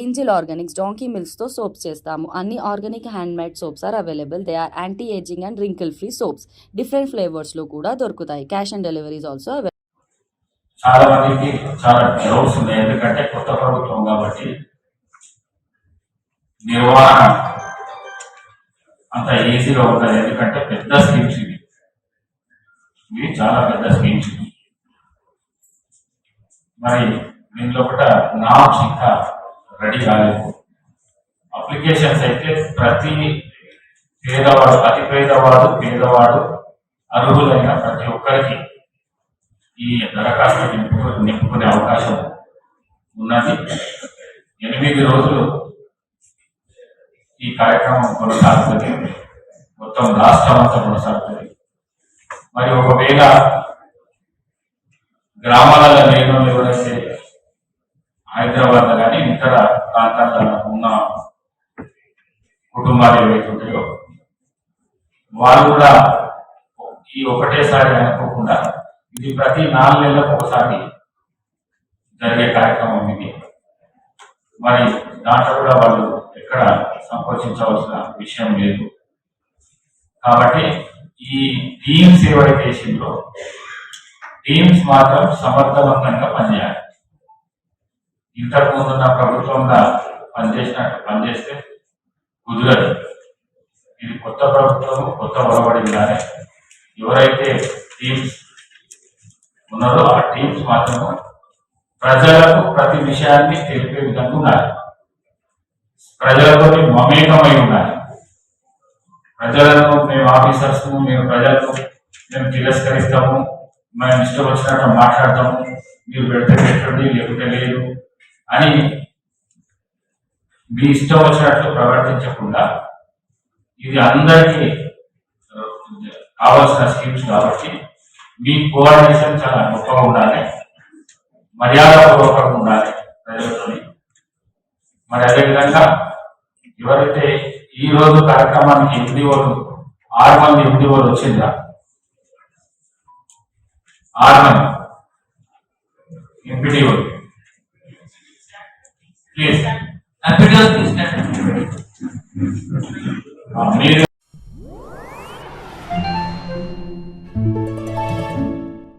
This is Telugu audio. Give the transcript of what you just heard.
ఏంజిల్ ఆర్గానిక్స్ డాంకీ మిల్క్స్తో సోప్స్ చేస్తాము. అన్ని organic handmade soaps are available. They are anti ageing and wrinkle free soaps. Different ఫ్లేవర్స్లో కూడా దొరుకుతాయి. Cash on deliveries also available చాలా మందికి చాలా డౌట్స్ ఉన్నాయి. ఎందుకంటే కొత్త ప్రభుత్వం కాబట్టి నిర్వహణ అంత ఈజీగా ఉండదు. ఎందుకంటే పెద్ద స్కీమ్స్ ఇవి. ఇవి చాలా పెద్ద స్కీమ్స్ మరి దీంట్లో కూడా నామ్స్ ఇంకా రెడీ కాలేదు. అప్లికేషన్స్ అయితే ప్రతి పేదవాడు అతి పేదవాడు పేదవాడు అర్హులైన ప్రతి ఒక్కరికి ఈ దరఖాస్తు నింపు నింపుకునే అవకాశం ఉన్నది. ఎనిమిది రోజులు ఈ కార్యక్రమం కొనసాగుతుంది. మొత్తం రాష్ట్రం అంతా కొనసాగుతుంది. మరి ఒకవేళ గ్రామాలలో లేని ఎవరైతే హైదరాబాద్ ఇతర ప్రాంతాలలో ఉన్న కుటుంబాలు ఏవైతే ఉంటాయో వాళ్ళు కూడా ఈ ఒకటేసారి అనుకోకుండా ఇది ప్రతి నాలుగు నెలలకు ఒకసారి జరిగే కార్యక్రమం ఇది. మరి దాంట్లో కూడా వాళ్ళు ఎక్కడ సంకోచించవలసిన విషయం లేదు. కాబట్టి ఈ టీమ్స్ ఏవైతే చేసిందో టీమ్స్ మాత్రం సమర్థవంతంగా పనిచేయాలి. ఇంతకు ముందున్న ప్రభుత్వంగా పనిచేసినట్టు పనిచేస్తే కుదరదు. ఇది కొత్త ప్రభుత్వం కొత్త ఒరబడిందానే ఎవరైతే టీమ్స్ ఉన్నారో ఆ టీమ్స్ మాత్రము ప్రజలకు ప్రతి విషయాన్ని తెలిపే విధంగా ఉండాలి. ప్రజలతో మమేకమై ఉండాలి. ప్రజలను మేము ఆఫీసర్స్ మేము ప్రజలను మేము తిరస్కరిస్తాము. మేము ఇష్టం వచ్చినట్టు మాట్లాడతాము. మీరు పెడితే పెట్టండి లేకుంటే లేదు. అని మీ ఇష్టం వచ్చినట్లు ప్రవర్తించకుండా ఇది అందరికీ కావాల్సిన స్కీమ్స్ కాబట్టి మీ కోఆర్డినేషన్ చాలా గొప్పగా ఉండాలి. మర్యాదపూర్వకంగా ఉండాలి ప్రజలతో మరి అదేవిధంగా ఎవరైతే ఈ రోజు కార్యక్రమానికి ఎండిఓలు ఆరు మంది ఎండిఓలు వచ్చిందా ఆరు మంది ఎంపీడీఓలు ప్లీజ్ ఎంపీడీఓస్ తీసుకెళ్ళండి మీరు